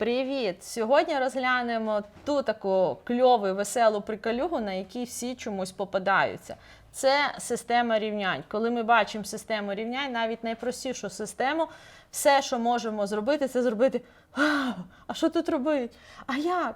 Привіт! Сьогодні розглянемо ту таку кльову, веселу приколюгу, на якій всі чомусь попадаються. Це система рівнянь. Коли ми бачимо систему рівнянь, навіть найпростішу систему, все, що можемо зробити, це зробити. «А, що тут робить? А як?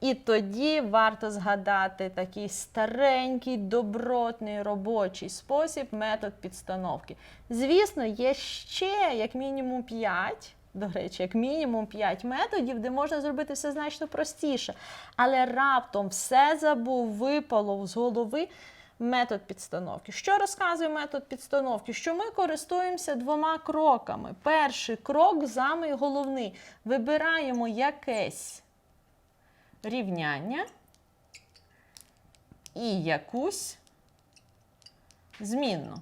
І тоді варто згадати такий старенький, добротний робочий спосіб, метод підстановки. Звісно, є ще як мінімум 5, до речі, як мінімум 5 методів, де можна зробити все значно простіше. Але раптом все забув, випало з голови. Метод підстановки. Що розказує метод підстановки? Що ми користуємося двома кроками. Перший крок самий головний. Вибираємо якесь рівняння і якусь змінну.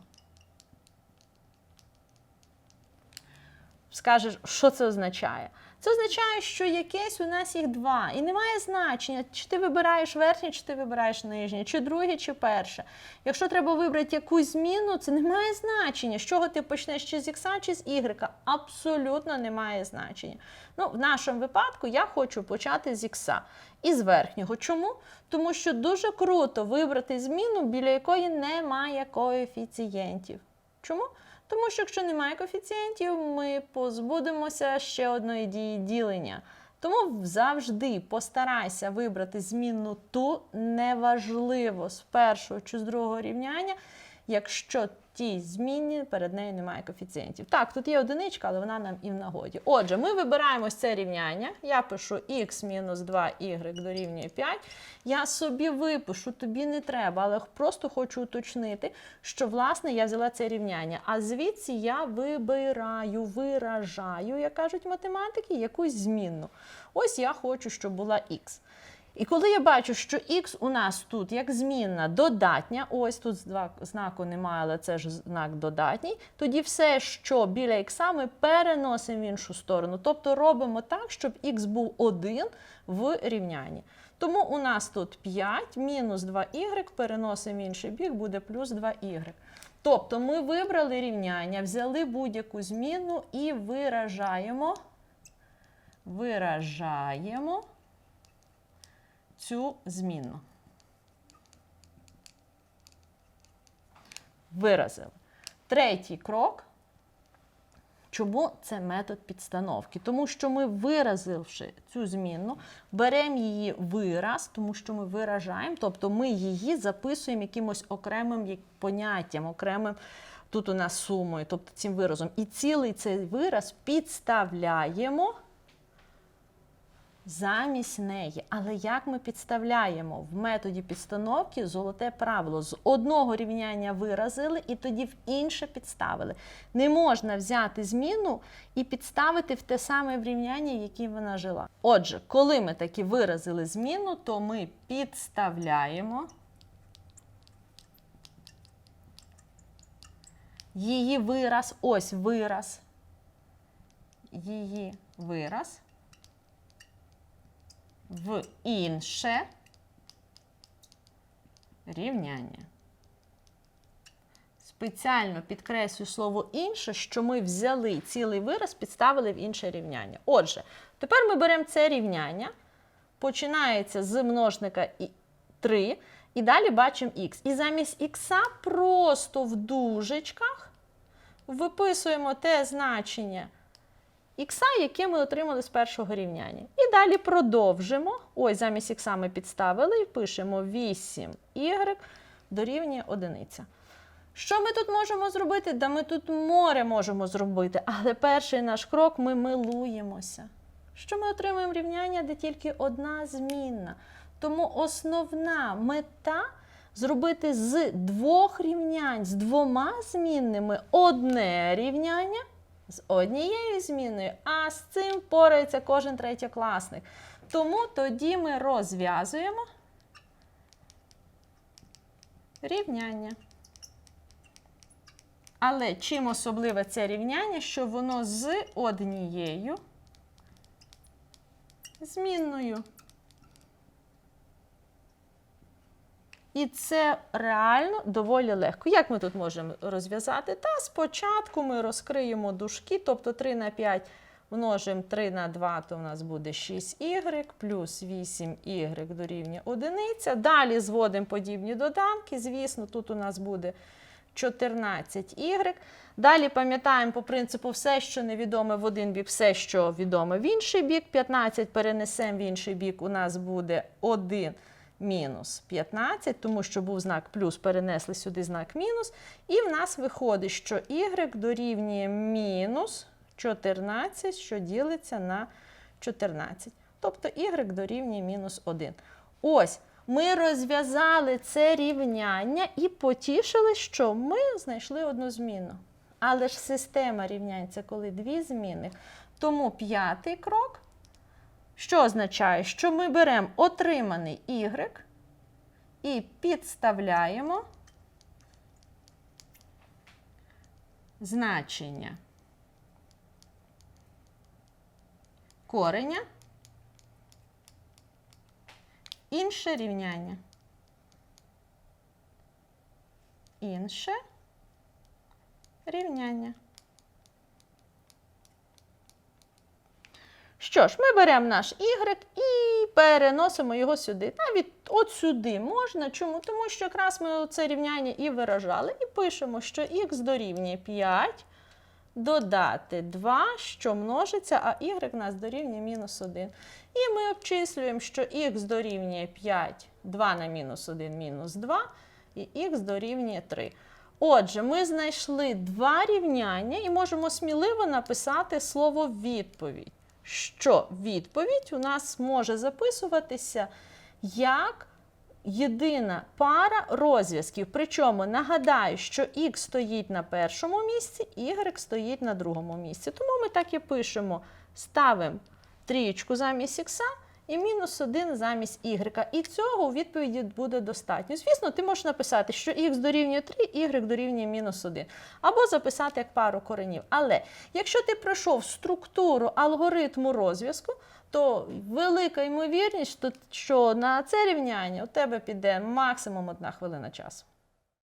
Скажеш, що це означає? Це означає, що якесь у нас їх два. І немає значення, чи ти вибираєш верхнє, чи ти вибираєш нижнє, чи друге, чи перше. Якщо треба вибрати якусь зміну, це не має значення. З чого ти почнеш, чи з ікса, чи з ігрека. Абсолютно не має значення. Ну, в нашому випадку я хочу почати з ікса і з верхнього. Чому? Тому що дуже круто вибрати зміну, біля якої немає коефіцієнтів. Чому? Тому що якщо немає коефіцієнтів, ми позбудемося ще одної дії ділення. Тому завжди постарайся вибрати змінну ту неважливо з першого чи з другого рівняння, якщо тій зміні перед нею немає коефіцієнтів. Так, тут є одиничка, але вона нам і в нагоді. Отже, ми вибираємо це рівняння. Я пишу x мінус 2y дорівнює 5. Я собі випишу, тобі не треба, але просто хочу уточнити, що власне я взяла це рівняння. А звідси я вибираю, виражаю, як кажуть математики, якусь змінну. Ось я хочу, щоб була x. І коли я бачу, що x у нас тут як змінна додатня, ось тут знаку немає, але це ж знак додатній, тоді все, що біля x, ми переносимо в іншу сторону. Тобто робимо так, щоб x був 1 в рівнянні. Тому у нас тут 5 мінус 2y переносимо в інший бік, буде плюс 2y. Тобто ми вибрали рівняння, взяли будь-яку зміну і виражаємо, виражаємо цю змінну. Виразили. Третій крок. Чому це метод підстановки? Тому що ми, виразивши цю змінну, беремо її вираз, тому що ми виражаємо, тобто ми її записуємо якимось окремим поняттям, окремим тут у нас сумою, тобто цим виразом. І цілий цей вираз підставляємо замість неї. Але як ми підставляємо? В методі підстановки золоте правило. З одного рівняння виразили і тоді в інше підставили. Не можна взяти зміну і підставити в те саме рівняння, в якій вона жила. Отже, коли ми таки виразили зміну, то ми підставляємо її вираз, ось вираз, її вираз в інше рівняння. Спеціально підкреслю слово інше, що ми взяли цілий вираз, підставили в інше рівняння. Отже, тепер ми беремо це рівняння, починається з множника 3, і далі бачимо х. І замість х просто в дужечках виписуємо те значення ікса, яке ми отримали з першого рівняння. І далі продовжимо. Ось замість ікса ми підставили і пишемо 8y дорівнює 1. Що ми тут можемо зробити? Да ми тут море можемо зробити. Але перший наш крок ми милуємося. Що ми отримуємо рівняння, де тільки одна змінна. Тому основна мета зробити з двох рівнянь, з двома змінними одне рівняння з однією зміною, а з цим порається кожен третьокласник. Тому тоді ми розв'язуємо рівняння. Але чим особливе це рівняння, що воно з однією змінною. І це реально доволі легко. Як ми тут можемо розв'язати? Та спочатку ми розкриємо дужки, тобто 3 на 5 Множимо 3 на 2, то у нас буде 6y, плюс 8y дорівнює 1. Далі зводимо подібні доданки. Звісно, тут у нас буде 14y. Далі пам'ятаємо по принципу все, що невідоме в один бік, все, що відоме в інший бік. 15 перенесемо в інший бік, у нас буде 1 мінус 15, тому що був знак плюс, перенесли сюди знак мінус. І в нас виходить, що y дорівнює мінус 14, що ділиться на 14. Тобто y дорівнює мінус 1. Ось. Ми розв'язали це рівняння і потішили, що ми знайшли одну зміну. Але ж система рівнянь це коли дві зміни. Тому п'ятий крок, що означає, що ми беремо отриманий y і підставляємо значення кореня інше рівняння. Інше рівняння. Що ж, ми беремо наш y і переносимо його сюди. Навіть от сюди можна. Чому? Тому що якраз ми це рівняння і виражали, і пишемо, що х дорівнює 5, додати 2, що множиться, а y в нас дорівнює мінус 1. І ми обчислюємо, що х дорівнює 5, 2 на мінус 1 мінус 2, і х дорівнює 3. Отже, ми знайшли два рівняння і можемо сміливо написати слово відповідь. Що відповідь у нас може записуватися як єдина пара розв'язків. Причому нагадаю, що х стоїть на першому місці, y стоїть на другому місці. Тому ми так і пишемо: ставимо трієчку замість х і мінус 1 замість y. І цього у відповіді буде достатньо. Звісно, ти можеш написати, що х дорівнює 3, y дорівнює мінус 1. Або записати як пару коренів. Але якщо ти пройшов структуру алгоритму розв'язку, то велика ймовірність, що на це рівняння у тебе піде максимум одна хвилина часу.